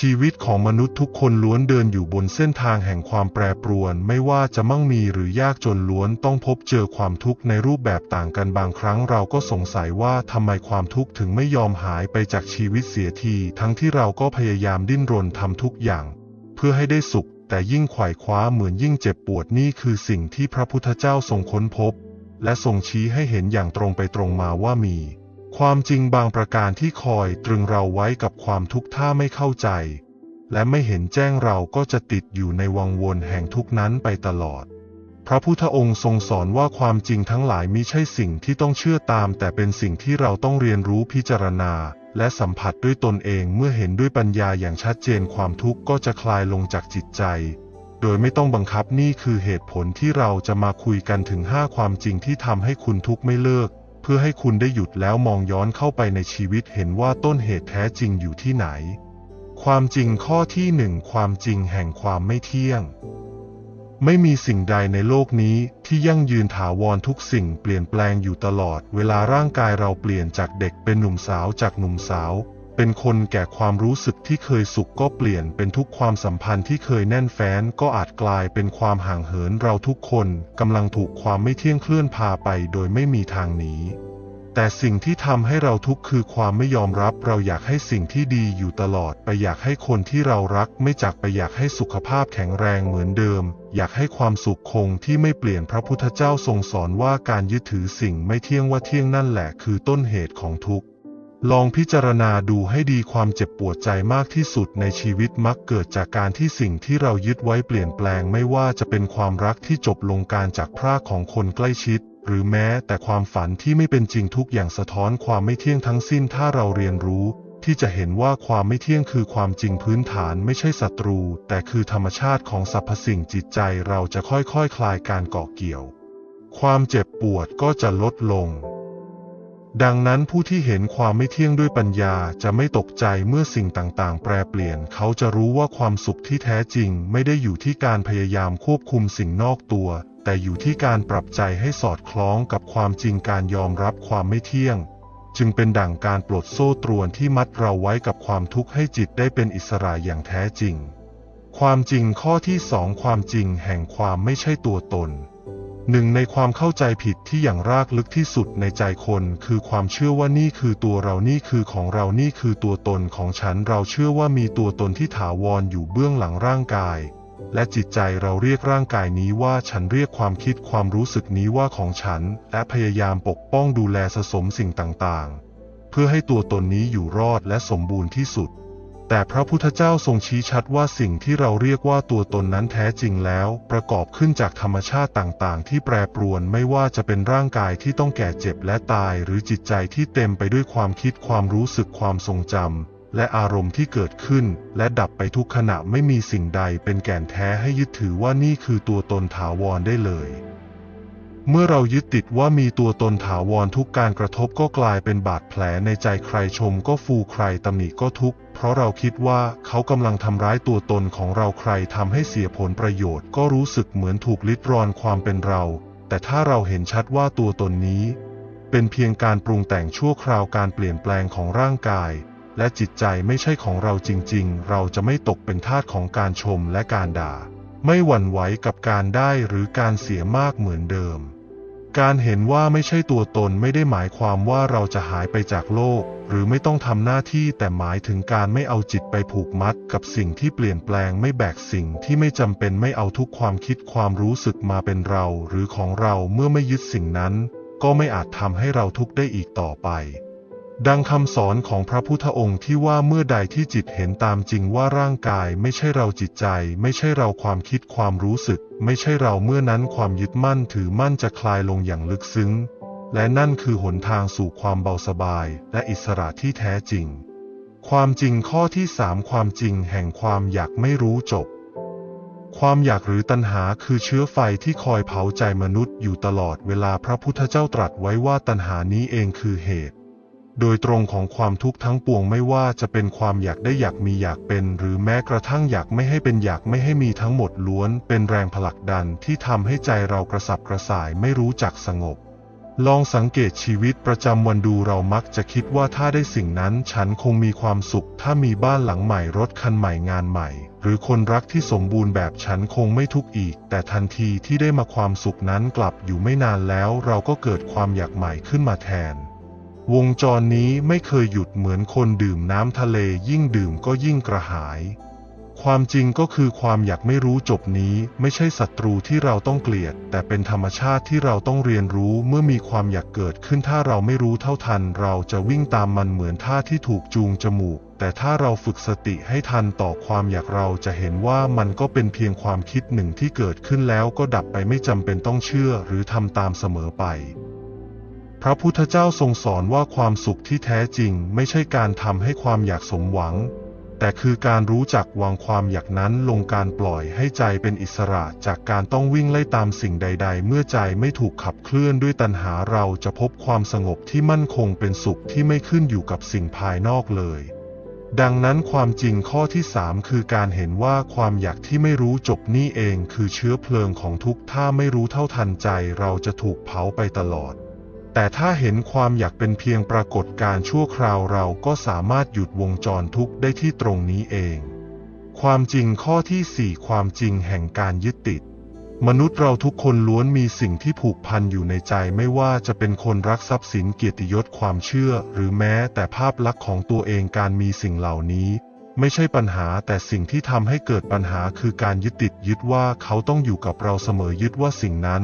ชีวิตของมนุษย์ทุกคนล้วนเดินอยู่บนเส้นทางแห่งความแปรปรวน ไม่ว่าจะมั่งมีหรือยากจนล้วนต้องพบเจอความทุกข์ในรูปแบบต่างกันบางครั้งเราก็สงสัยว่าทำไมความทุกข์ถึงไม่ยอมหายไปจากชีวิตเสียที ทั้งที่เราก็พยายามดิ้นรนทำทุกอย่าง เพื่อให้ได้สุข แต่ยิ่งไขว่คว้าเหมือนยิ่งเจ็บปวดนี่คือสิ่งที่พระพุทธเจ้าทรงค้นพบ และทรงชี้ให้เห็นอย่างตรงไปตรงมาว่ามี ความจริงบางประการที่คอยตรึงเราไว้กับความทุกข์ถ้าไม่เข้าใจ และไม่เห็นแจ้งเราก็จะติดอยู่ในวังวนแห่งทุกนั้นไปตลอด พระพุทธองค์ทรงสอนว่าความจริงทั้งหลายมิใช่สิ่งที่ต้องเชื่อตาม แต่เป็นสิ่งที่เราต้องเรียนรู้พิจารณา และสัมผัสด้วยตนเองเมื่อเห็นด้วยปัญญาอย่างชัดเจนความทุกข์ก็จะคลายลงจากจิตใจโดยไม่ต้องบังคับนี่คือเหตุผลที่เราจะมาคุยกันถึง 5 ความจริงที่ทำให้คุณทุกข์ไม่เลิก เพื่อให้คุณได้หยุดแล้วมองย้อนเข้าไปในชีวิตเห็นว่าต้นเหตุแท้จริงอยู่ที่ไหน ความจริงข้อที่หนึ่งความจริงแห่งความไม่เที่ยง ไม่มีสิ่งใดในโลกนี้ที่ยั่งยืนถาวรทุกสิ่งเปลี่ยนแปลงอยู่ตลอด เวลาร่างกายเราเปลี่ยนจากเด็กเป็นหนุ่มสาวจากหนุ่มสาว เป็นคนแก่ความรู้สึกที่เคยสุขก็เปลี่ยนเป็นทุกความสัมพันธ์ที่เคยแน่นแฟ้นก็อาจกลายเป็นความห่างเหินเราทุกคนกำลังถูกความไม่เที่ยงเคลื่อนพาไปโดยไม่มีทางหนีแต่สิ่งที่ทำให้เราทุกข์คือความไม่ยอมรับเราอยากให้สิ่งที่ดีอยู่ตลอด ไปอยากให้คนที่เรารักไม่จากไปอยากให้สุขภาพแข็งแรงเหมือนเดิม อยากให้ความสุขคงที่ไม่เปลี่ยนพระพุทธเจ้าทรงสอนว่าการยึดถือสิ่งไม่เที่ยงว่าเที่ยงนั่นแหละคือต้นเหตุของทุกข์ ลองพิจารณาดูให้ดีความเจ็บปวดใจมากที่สุดในชีวิตมักเกิดจากการที่สิ่งที่เรายึดไว้เปลี่ยนแปลงไม่ว่าจะเป็นความรักที่จบลงการจากพรากของคนใกล้ชิด หรือแม้แต่ความฝันที่ไม่เป็นจริงทุกอย่างสะท้อนความไม่เที่ยงทั้งสิ้นถ้าเราเรียนรู้ ที่จะเห็นว่าความไม่เที่ยงคือความจริงพื้นฐานไม่ใช่ศัตรู แต่คือธรรมชาติของสรรพสิ่งจิตใจเราจะค่อยๆคคลายการเกาะเกี่ยว ความเจ็บปวดก็จะลดลง ดังนั้นผู้ที่เห็นความไม่เที่ยงด้วยปัญญาจะไม่ตกใจเมื่อสิ่งต่างๆ แปรเปลี่ยน เขาจะรู้ว่าความสุขที่แท้จริง ไม่ได้อยู่ที่การพยายามควบคุมสิ่งนอกตัว แต่อยู่ที่การปรับใจให้สอดคล้องกับความจริงการยอมรับความไม่เที่ยง จึงเป็นดั่งการปลดโซ่ตรวนที่มัดเราไว้กับความทุกข์ให้จิตได้เป็นอิสระอย่างแท้จริง ความจริงข้อที่สองความจริงแห่งความไม่ใช่ตัวตน หนึ่งในความเข้าใจผิดที่อย่างรากลึกที่สุดในใจคนคือความเชื่อว่านี่คือตัวเรานี่คือของเรานี่คือตัวตนของฉันเราเชื่อว่ามีตัวตนที่ถาวรอยู่เบื้องหลังร่างกาย และจิตใจเราเรียกร่างกายนี้ว่าฉันเรียกความคิดความรู้สึกนี้ว่าของฉัน และพยายามปกป้องดูแลสะสมสิ่งต่างๆ เพื่อให้ตัวตนนี้อยู่รอดและสมบูรณ์ที่สุด แต่พระพุทธเจ้าทรงชี้ชัดว่าสิ่งที่เราเรียกว่าตัวตนนั้นแท้จริงแล้ว ประกอบขึ้นจากธรรมชาติต่างๆ ที่แปรปรวนไม่ว่าจะเป็นร่างกายที่ต้องแก่เจ็บและตาย หรือจิตใจที่เต็มไปด้วยความคิดความรู้สึกความทรงจำและอารมณ์ที่เกิดขึ้น และดับไปทุกขณะไม่มีสิ่งใดเป็นแก่นแท้ให้ยึดถือว่านี่คือตัวตนถาวรได้เลย เมื่อเรายึดติดว่ามีตัวตนถาวรทุกการกระทบก็กลายเป็นบาดแผลในใจใครชมก็ฟูใครตำหนิก็ทุกข์เพราะเราคิดว่าเขากำลังทำร้ายตัวตนของเราใครทำให้เสียผลประโยชน์ก็รู้สึกเหมือนถูกลิดรอนความเป็นเรา แต่ถ้าเราเห็นชัดว่าตัวตนนี้ เป็นเพียงการปรุงแต่งชั่วคราวการเปลี่ยนแปลงของร่างกาย และจิตใจไม่ใช่ของเราจริง ๆ เราจะไม่ตกเป็นทาสของการชมและการด่า ไม่หวั่นไหวกับการได้หรือการเสียมากเหมือนเดิม การเห็นว่าไม่ใช่ตัวตนไม่ได้หมายความว่าเราจะหายไปจากโลก หรือไม่ต้องทำหน้าที่แต่หมายถึงการไม่เอาจิตไปผูกมัด กับสิ่งที่เปลี่ยนแปลงไม่แบกสิ่งที่ไม่จำเป็นไม่เอาทุกความคิดความรู้สึกมาเป็นเรา หรือของเราเมื่อไม่ยึดสิ่งนั้น ก็ไม่อาจทำให้เราทุกข์ได้อีกต่อไป ดังคำสอนของพระพุทธองค์ที่ว่าเมื่อใดที่จิตเห็นตามจริงว่าร่างกายไม่ใช่เราจิตใจ ไม่ใช่เราความคิดความรู้สึก ไม่ใช่เราเมื่อนั้นความยึดมั่นถือมั่นจะคลายลงอย่างลึกซึ้ง และนั่นคือหนทางสู่ความเบาสบายและอิสระที่แท้จริง ความจริงข้อที่สามความจริงแห่งความอยากไม่รู้จบ ความอยากหรือตัณหาคือเชื้อไฟที่คอยเผาใจมนุษย์อยู่ตลอดเวลาพระพุทธเจ้าตรัสไว้ว่าตัณหานี้เองคือเหตุ โดยตรงของความทุกข์ทั้งปวงไม่ว่าจะเป็นความอยากได้อยากมีอยากเป็น หรือแม้กระทั่งอยากไม่ให้เป็นอยากไม่ให้มีทั้งหมดล้วน เป็นแรงผลักดันที่ทำให้ใจเรากระสับกระส่ายไม่รู้จักสงบ ลองสังเกตชีวิตประจำวันดูเรามักจะคิดว่าถ้าได้สิ่งนั้นฉันคงมีความสุข ถ้ามีบ้านหลังใหม่รถคันใหม่งานใหม่ หรือคนรักที่สมบูรณ์แบบฉันคงไม่ทุกข์อีก แต่ทันทีที่ได้มาความสุขนั้นกลับอยู่ไม่นานแล้ว เราก็เกิดความอยากใหม่ขึ้นมาแทน วงจรนี้ไม่เคยหยุดเหมือนคนดื่มน้ำทะเลยิ่งดื่มก็ยิ่งกระหาย ความจริงก็คือความอยากไม่รู้จบนี้ไม่ใช่ศัตรูที่เราต้องเกลียด แต่เป็นธรรมชาติที่เราต้องเรียนรู้เมื่อมีความอยากเกิดขึ้นถ้าเราไม่รู้เท่าทัน เราจะวิ่งตามมันเหมือนท่าที่ถูกจูงจมูก แต่ถ้าเราฝึกสติให้ทันต่อความอยากเราจะเห็นว่ามันก็เป็นเพียงความคิดหนึ่งที่เกิดขึ้นแล้วก็ดับไปไม่จำเป็นต้องเชื่อหรือทำตามเสมอไป พระพุทธเจ้าทรงสอนว่าความสุขที่แท้จริงไม่ใช่การทำให้ความอยากสมหวัง แต่คือการรู้จักวางความอยากนั้นลงการปล่อยให้ใจเป็นอิสระจากการต้องวิ่งไล่ตามสิ่งใด ๆ เมื่อใจไม่ถูกขับเคลื่อนด้วยตัณหาเราจะพบความสงบที่มั่นคงเป็นสุขที่ไม่ขึ้นอยู่กับสิ่งภายนอกเลย ดังนั้นความจริงข้อที่สามคือการเห็นว่าความอยากที่ไม่รู้จบนี่เองคือเชื้อเพลิงของทุกข์ถ้าไม่รู้เท่าทันใจเราจะถูกเผาไปตลอด แต่ถ้าเห็นความอยากเป็นเพียงปรากฏการชั่วคราวเราก็สามารถหยุดวงจรทุกข์ได้ที่ตรงนี้เอง ความจริงข้อที่สี่ความจริงแห่งการยึดติด มนุษย์เราทุกคนล้วนมีสิ่งที่ผูกพันอยู่ในใจไม่ว่าจะเป็นคนรักทรัพย์สินเกียรติยศความเชื่อ หรือแม้แต่ภาพลักษณ์ของตัวเองการมีสิ่งเหล่านี้ ไม่ใช่ปัญหาแต่สิ่งที่ทำให้เกิดปัญหาคือการยึดติดยึดว่าเขาต้องอยู่กับเราเสมอยึดว่าสิ่งนั้น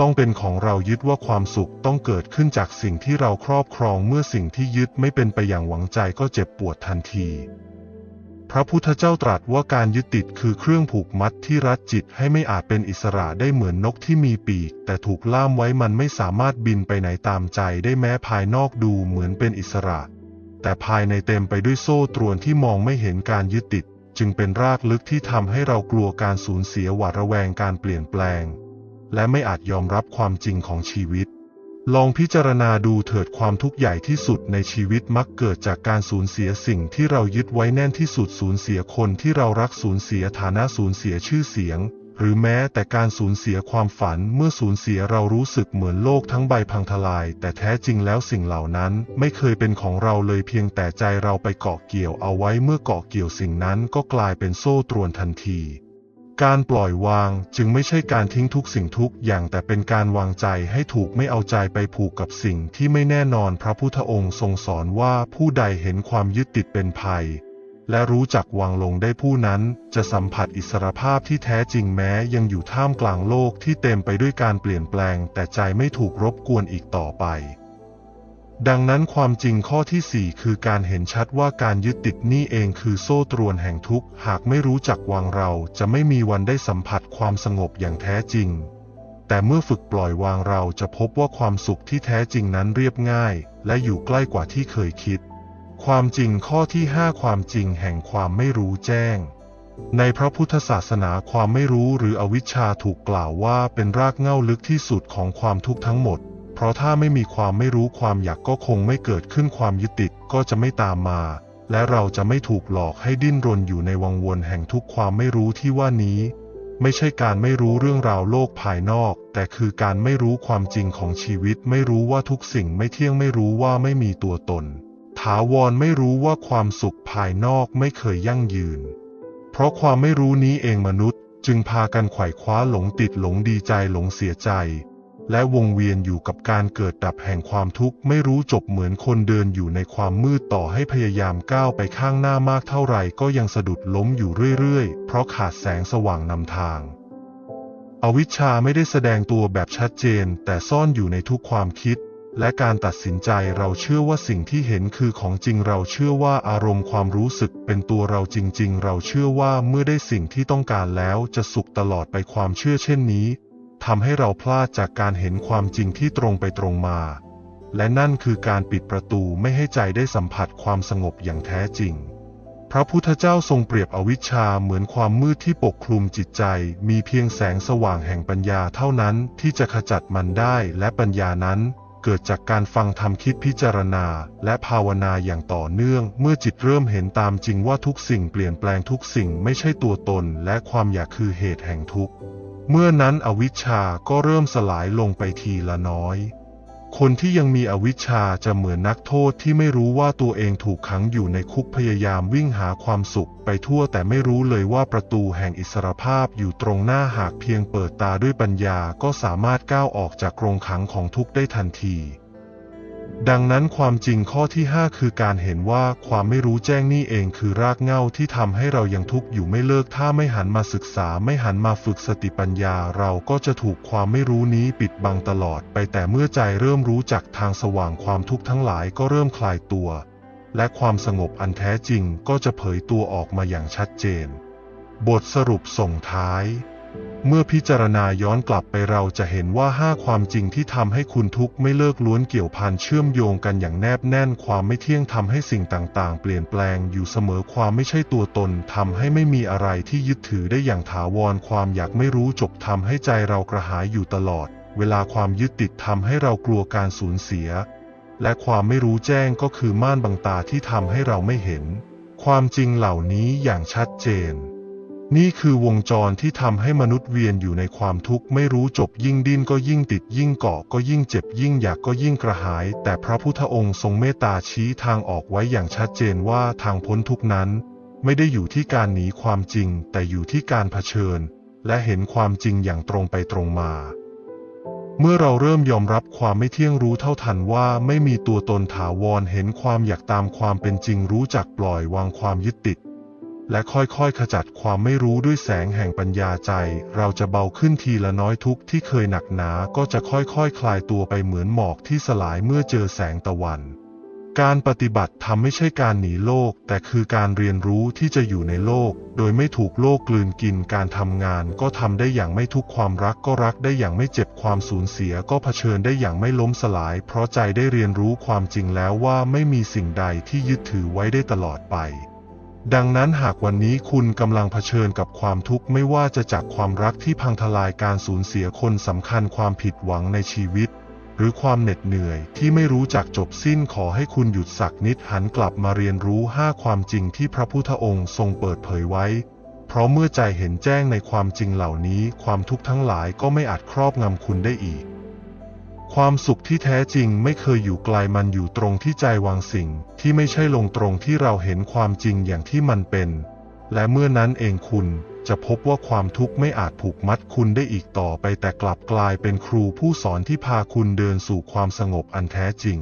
ต้องเป็นของเรายึดว่าความสุขต้องเกิดขึ้นจากสิ่งที่เราครอบครองเมื่อสิ่งที่ยึดไม่เป็นไปอย่างหวังใจก็เจ็บปวดทันที พระพุทธเจ้าตรัสว่าการยึดติดคือเครื่องผูกมัดที่รัดจิตให้ไม่อาจเป็นอิสระได้เหมือนนกที่มีปีก แต่ถูกล่ามไว้มันไม่สามารถบินไปไหนตามใจได้แม้ภายนอกดูเหมือนเป็นอิสระ แต่ภายในเต็มไปด้วยโซ่ตรวนที่มองไม่เห็นการยึดติด จึงเป็นรากลึกที่ทำให้เรากลัวการสูญเสียหวาดระแวงการเปลี่ยนแปลง และไม่อาจยอมรับความจริงของชีวิต ลองพิจารณาดูเถิดความทุกข์ใหญ่ที่สุดในชีวิตมักเกิดจากการสูญเสียสิ่งที่เรายึดไว้แน่นที่สุดสูญเสียคนที่เรารักสูญเสียฐานะสูญเสียชื่อเสียง หรือแม้แต่การสูญเสียความฝันเมื่อสูญเสียเรารู้สึกเหมือนโลกทั้งใบพังทลาย แต่แท้จริงแล้วสิ่งเหล่านั้น ไม่เคยเป็นของเราเลยเพียงแต่ใจเราไปเกาะเกี่ยวเอาไว้เมื่อเกาะเกี่ยวสิ่งนั้นก็กลายเป็นโซ่ตรวนทันที การปล่อยวางจึงไม่ใช่การทิ้งทุกสิ่งทุกอย่างแต่เป็นการวางใจให้ถูกไม่เอาใจไปผูกกับสิ่งที่ไม่แน่นอนพระพุทธองค์ทรงสอนว่าผู้ใดเห็นความยึดติดเป็นภัย และรู้จักวางลงได้ผู้นั้นจะสัมผัสอิสรภาพที่แท้จริงแม้ยังอยู่ท่ามกลางโลกที่เต็มไปด้วยการเปลี่ยนแปลง แต่ใจไม่ถูกรบกวนอีกต่อไป ดังนั้นความจริงข้อที่ 4 คือการเห็นชัดว่าการยึดติดนี่เองคือโซ่ตรวนแห่งทุกข์หากไม่รู้จักวางเราจะไม่มีวันได้สัมผัสความสงบอย่างแท้จริง แต่เมื่อฝึกปล่อยวางเราจะพบว่าความสุขที่แท้จริงนั้นเรียบง่าย และอยู่ใกล้กว่าที่เคยคิด ความจริงข้อที่ 5 ความจริงแห่งความไม่รู้แจ้ง ในพระพุทธศาสนาความไม่รู้หรืออวิชชาถูกกล่าวว่าเป็นรากเหง้าลึกที่สุดของความทุกข์ทั้งหมด เพราะถ้าไม่มีความไม่รู้ความอยากก็คงไม่เกิดขึ้นความยึดติดก็จะไม่ตามมา และเราจะไม่ถูกหลอกให้ดิ้นรนอยู่ในวังวนแห่งทุกความไม่รู้ที่ว่านี้ ไม่ใช่การไม่รู้เรื่องราวโลกภายนอก แต่คือการไม่รู้ความจริงของชีวิต ไม่รู้ว่าทุกสิ่งไม่เที่ยงไม่รู้ว่าไม่มีตัวตน ถาวรไม่รู้ว่าความสุขภายนอกไม่เคยยั่งยืน เพราะความไม่รู้นี้เองมนุษย์ จึงพากันไขว่คว้าหลงติดหลงดีใจหลงเสียใจ และวงเวียนอยู่กับการเกิดดับแห่งความทุกข์ไม่รู้จบเหมือนคนเดินอยู่ในความมืดต่อให้พยายามก้าวไปข้างหน้ามากเท่าไหร่ก็ยังสะดุดล้มอยู่เรื่อยๆ เพราะขาดแสงสว่างนำทาง อวิชชาไม่ได้แสดงตัวแบบชัดเจน แต่ซ่อนอยู่ในทุกความคิด และการตัดสินใจเราเชื่อว่าสิ่งที่เห็นคือของจริงเราเชื่อว่าอารมณ์ความรู้สึกเป็นตัวเราจริง ๆ เราเชื่อว่าเมื่อได้สิ่งที่ต้องการแล้วจะสุขตลอดไปความเชื่อเช่นนี้ ทำให้เราพลาดจากการเห็นความจริงที่ตรงไปตรงมา และนั่นคือการปิดประตูไม่ให้ใจได้สัมผัสความสงบอย่างแท้จริง พระพุทธเจ้าทรงเปรียบอวิชชาเหมือนความมืดที่ปกคลุมจิตใจ มีเพียงแสงสว่างแห่งปัญญาเท่านั้นที่จะขจัดมันได้และปัญญานั้นเกิดจากการฟังธรรมคิดพิจารณา และภาวนาอย่างต่อเนื่อง เมื่อจิตเริ่มเห็นตามจริงว่าทุกสิ่งเปลี่ยนแปลงทุกสิ่งไม่ใช่ตัวตน และความอยากคือเหตุแห่งทุกข์ เมื่อนั้นอวิชชาก็เริ่มสลายลงไปทีละน้อย คนที่ยังมีอวิชชาจะเหมือนนักโทษที่ไม่รู้ว่าตัวเองถูกขังอยู่ในคุกพยายามวิ่งหาความสุขไปทั่วแต่ไม่รู้เลยว่าประตูแห่งอิสรภาพอยู่ตรงหน้าหากเพียงเปิดตาด้วยปัญญาก็สามารถก้าวออกจากกรงขังของทุกข์ได้ทันที ดังนั้นความจริงข้อที่ 5 คือการเห็นว่าความไม่รู้แจ้งนี่เองคือรากเหง้าที่ทำให้เรายังทุกข์อยู่ไม่เลิก ถ้าไม่หันมาศึกษาไม่หันมาฝึกสติปัญญา เราก็จะถูกความไม่รู้นี้ปิดบังตลอด ไปแต่เมื่อใจเริ่มรู้จักทางสว่างความทุกข์ทั้งหลายก็เริ่มคลายตัว และความสงบอันแท้จริงก็จะเผยตัวออกมาอย่างชัดเจน บทสรุปส่งท้าย เมื่อพิจารณาย้อนกลับไปเราจะเห็นว่าห้าความจริงที่ทำให้คุณทุกข์ไม่เลิกล้วนเกี่ยวพันเชื่อมโยงกันอย่างแนบแน่นความไม่เที่ยงทำให้สิ่งต่างๆ เปลี่ยนแปลงอยู่เสมอความไม่ใช่ตัวตนทำให้ไม่มีอะไรที่ยึดถือได้อย่างถาวรความอยากไม่รู้จบทำให้ใจเรากระหายอยู่ตลอด เวลาความยึดติดทำให้เรากลัวการสูญเสีย และความไม่รู้แจ้งก็คือม่านบังตาที่ทำให้เราไม่เห็น ความจริงเหล่านี้อย่างชัดเจน นี่คือวงจรที่ทำให้มนุษย์เวียนอยู่ในความทุกข์ไม่รู้จบยิ่งดิ้นก็ยิ่งติดยิ่งเกาะก็ยิ่งเจ็บยิ่งอยากก็ยิ่งกระหาย แต่พระพุทธองค์ทรงเมตตาชี้ทางออกไว้อย่างชัดเจนว่าทางพ้นทุกข์นั้น ไม่ได้อยู่ที่การหนีความจริง แต่อยู่ที่การเผชิญ และเห็นความจริงอย่างตรงไปตรงมา เมื่อเราเริ่มยอมรับความไม่เที่ยงรู้เท่าทันว่าไม่มีตัวตนถาวรเห็นความอยากตามความเป็นจริงรู้จักปล่อยวางความยึดติด และค่อยๆ ขจัดความไม่รู้ด้วยแสงแห่งปัญญาใจ เราจะเบาขึ้นทีละน้อยทุกที่เคยหนักหนา ก็จะค่อยๆคคลายตัวไปเหมือนหมอกที่สลายเมื่อเจอแสงตะวัน การปฏิบัติทำไม่ใช่การหนีโลก แต่คือการเรียนรู้ที่จะอยู่ในโลก โดยไม่ถูกโลกกลืนกิน การทำงานก็ทำได้อย่างไม่ทุกข์ความรักก็รักได้อย่างไม่เจ็บความสูญเสียก็เผชิญได้อย่างไม่ล้มสลาย เพราะใจได้เรียนรู้ความจริงแล้วว่าไม่มีสิ่งใดที่ยึดถือไว้ได้ตลอดไป ดังนั้นหากวันนี้คุณกำลังเผชิญกับความทุกข์ไม่ว่าจะจากความรักที่พังทลายการสูญเสียคนสำคัญความผิดหวังในชีวิต หรือความเหน็ดเหนื่อยที่ไม่รู้จักจบสิ้นขอให้คุณหยุดสักนิดหันกลับมาเรียนรู้ห้าความจริงที่พระพุทธองค์ทรงเปิดเผยไว้ เพราะเมื่อใจเห็นแจ้งในความจริงเหล่านี้ ความทุกข์ทั้งหลายก็ไม่อาจครอบงำคุณได้อีก ความสุขที่แท้จริงไม่เคยอยู่ไกลมันอยู่ตรงที่ใจวางสิ่งที่ไม่ใช่ลงตรงที่เราเห็นความจริงอย่างที่มันเป็น และเมื่อนั้นเองคุณจะพบว่าความทุกข์ไม่อาจผูกมัดคุณได้อีกต่อไปแต่กลับกลายเป็นครูผู้สอนที่พาคุณเดินสู่ความสงบอันแท้จริง